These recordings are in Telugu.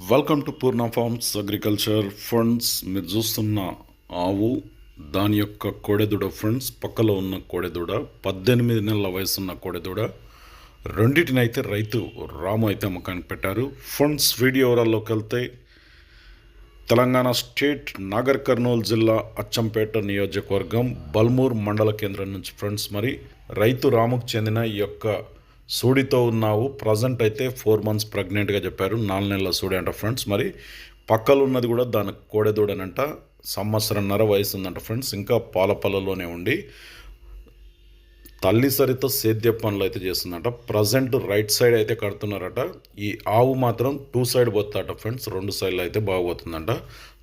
Welcome to Purna farms agriculture funds మీరు చూస్తున్న ఆవు దాని యొక్క కోడెదూడ ఫ్రెండ్స్ పక్కలో ఉన్న కోడెదూడ పద్దెనిమిది నెలల వయసున్న కోడెదూడ రెండింటినైతే రైతు రాము అయితే అమ్మకానికి పెట్టారు. ఫండ్స్ వీడియో వివరాల్లోకి వెళ్తే తెలంగాణ స్టేట్ నాగర్ కర్నూలు జిల్లా అచ్చంపేట నియోజకవర్గం బల్మూర్ మండల కేంద్రం నుంచి ఫ్రెండ్స్ మరి రైతు రాముకు చెందిన ఈ యొక్క సూడితో ఉన్నావు. ప్రజెంట్ అయితే ఫోర్ మంత్స్ ప్రెగ్నెంట్గా చెప్పారు. నాలుగు నెలల సూడి అంట ఫ్రెండ్స్ మరి పక్కలు ఉన్నది కూడా దాని కోడెదూడనంట సంవత్సరంన్నర వయసు ఉందంట ఫ్రెండ్స్ ఇంకా పాల ఉండి తల్లి సరితో సేద్య పనులు అయితే చేస్తుందంట. ప్రజెంట్ రైట్ సైడ్ అయితే కడుతున్నారట. ఈ ఆవు మాత్రం టూ సైడ్ పోతుందట ఫ్రెండ్స్ రెండు సైడ్లో అయితే బాగుపోతుందంట.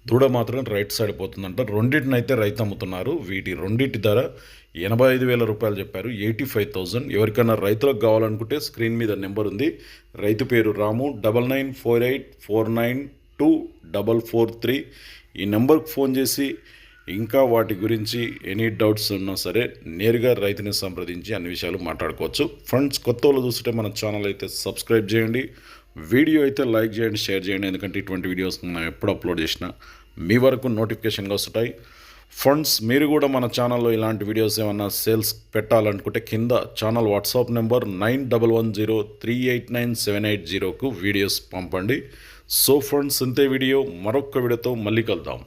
దూడ మాత్రం రైట్ సైడ్ పోతుందంట. రెండింటినైతే రైతు అమ్ముతున్నారు వీటి రెండింటి ధర ఎనభై ఐదు వేల రూపాయలు చెప్పారు. ఎయిటీ ఫైవ్ థౌజండ్ ఎవరికైనా రైతులకు కావాలనుకుంటే స్క్రీన్ మీద నెంబర్ ఉంది. రైతు పేరు Ramu. Double nine four eight four nine two double four three. ఈ నెంబర్కి ఫోన్ చేసి ఇంకా వాటి గురించి ఎనీ డౌట్స్ ఉన్నా సరే నేరుగా రైతుని సంప్రదించి అన్ని విషయాలు మాట్లాడుకోవచ్చు. ఫ్రెండ్స్ కొత్త వాళ్ళు చూస్తుంటే మన ఛానల్ అయితే సబ్స్క్రైబ్ చేయండి. వీడియో అయితే లైక్ చేయండి షేర్ చేయండి ఎందుకంటే ఇటువంటి వీడియోస్ మనం ఎప్పుడు అప్లోడ్ చేసినా మీ వరకు నోటిఫికేషన్గా వస్తుంటాయి. ఫండ్స్ మీరు కూడా మన ఛానల్లో ఇలాంటి వీడియోస్ ఏమన్నా సేల్స్ పెట్టాలనుకుంటే కింద channel WhatsApp number nine double one zero three eight nine seven eight జీరోకు videos పంపండి. సో ఫ్రెండ్స్ ఇంతే వీడియో మరొక వీడియోతో మళ్ళీ కలుద్దాం.